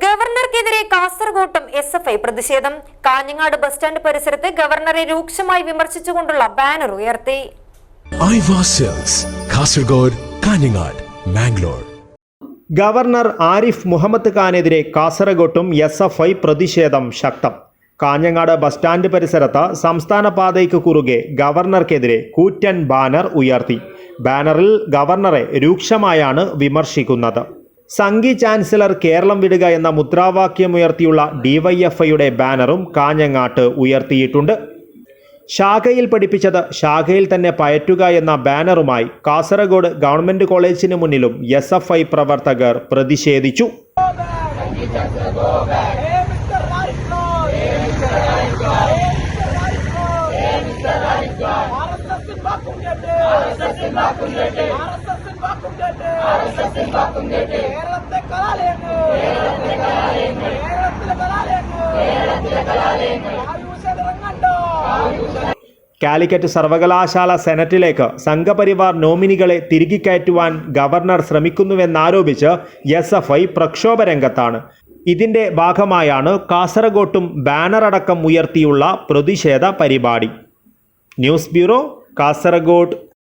ഗവർണർക്കെതിരെ കാസർകോട്ടും S F I പ്രതിഷേധം. Kanhangad bus stand പരിസരത്ത് ഗവർണറെ രൂക്ഷമായി വിമർശിച്ചുകൊണ്ടുള്ള ബാനർ ഉയർത്തി. കാസർഗോഡ് കാഞ്ഞങ്ങാട് മാംഗ്ലൂർ. ഗവർണർ ആരിഫ് മുഹമ്മദ് ഖാനെതിരെ കാസർഗോട്ടും എസ് എഫ് ഐ പ്രതിഷേധം ശക്തം. കാഞ്ഞങ്ങാട് ബസ് സ്റ്റാൻഡ് പരിസരത്ത് സംസ്ഥാന പാതയ്ക്ക് കുറുകെ ഗവർണർക്കെതിരെ കൂറ്റൻ ബാനർ ഉയർത്തി. ബാനറിൽ ഗവർണറെ രൂക്ഷമായാണ് വിമർശിക്കുന്നത്. സംഘി ചാൻസലർ കേരളം വിടുക എന്ന മുദ്രാവാക്യമുയർത്തിയുള്ള ഡിവൈഎഫ്ഐയുടെ ബാനറും കാഞ്ഞങ്ങാട്ട് ഉയർത്തിയിട്ടുണ്ട്. ശാഖയിൽ പഠിപ്പിച്ചത് ശാഖയിൽ തന്നെ പയറ്റുക എന്ന ബാനറുമായി കാസർഗോഡ് ഗവൺമെന്റ് കോളേജിന് മുന്നിലും എസ് എഫ് ഐ പ്രവർത്തകർ പ്രതിഷേധിച്ചു. കേരളത്തെ കാലിക്കറ്റ് സർവകലാശാല സെനറ്റിലേക്ക് സംഘപരിവാർ നോമിനികളെ തിരികെ കയറ്റുവാൻ ഗവർണർ ശ്രമിക്കുന്നുവെന്നാരോപിച്ച് എസ് എഫ് ഐ പ്രക്ഷോഭ രംഗത്താണ്. ഇതിന്റെ ഭാഗമായാണ് കാസർഗോട്ടും ബാനറടക്കം ഉയർത്തിയുള്ള പ്രതിഷേധ പരിപാടി. News bureau Kasaragod